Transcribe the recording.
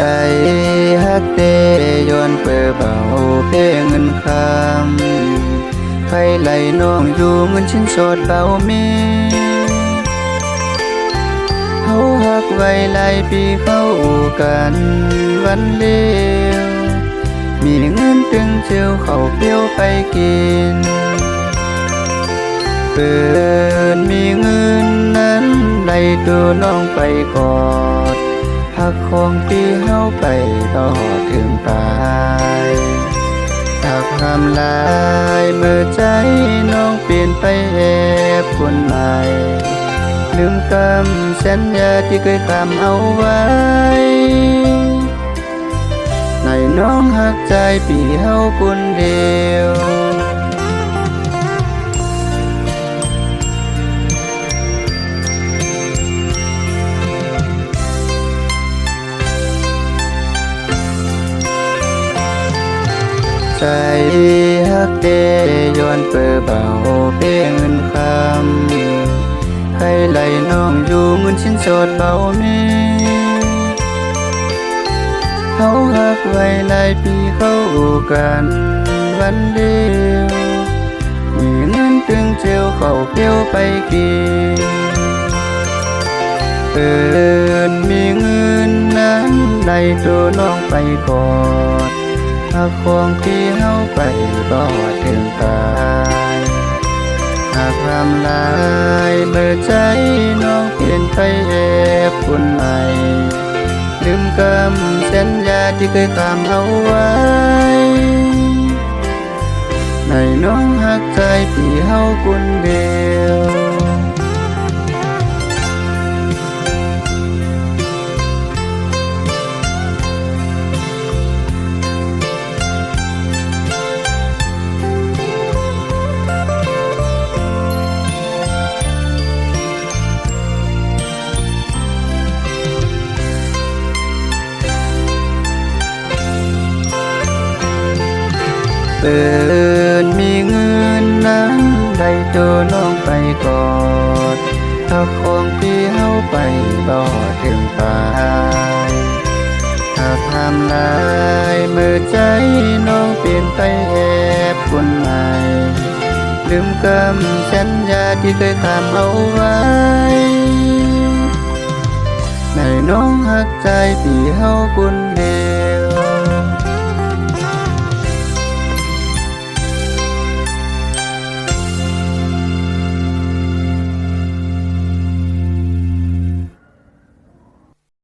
ใจฮักเตย้อนเปิดเบาเพเงินคำใครไหลน้องอยู่เงินชิ้นสดเบามีเฮาฮักไว้หลายปีเข้ากันวันเดียวมีเงินตึงเจียวเขาเปรี้ยวไปกินเปิดมีเงินนั้นไล่ตัวน้องไปกอด กของที่เฮาไปต่อถึงตายหักทำลายเมื่อใจน้องเปลี่ยนไปแอบคนใหม่ลืมคำสัญญาที่เคยทำเอาไว้ในน้องหักใจปีเฮาคนเดียว ใจฮักเดย้อนเปิดเบาเพลงเงินคำให้ไหลน้องอยู่เงินชิ้นสดเบามีเขาหักไว้หลายปีเข้ากันวันเดียวมีเงินตึงเจียวเขาเปียวไปกินเอินมีเงินนั้นได้ตัวน้องไปก่อนหากของที่ เฮาไปบ่ถึงตายหากทำลายเมื่อใจน้องเปลี่ยนไปแอบคนใหม่ลืมคำสัญญาที่เคยทำเอาไว้ในน้องหักใจที่เฮาคนเดียว เปิดมีเงินนั้นได้ตัวน้องไปกอดถ้าของที่เฮาไปบ่ถึงตายถ้าทำลายมือใจน้องเปลี่ยนไปแอบคนใหม่ลืมคำสัญญาที่เคยทำเอาไว้ในน้องหักใจที่เฮาคนเดี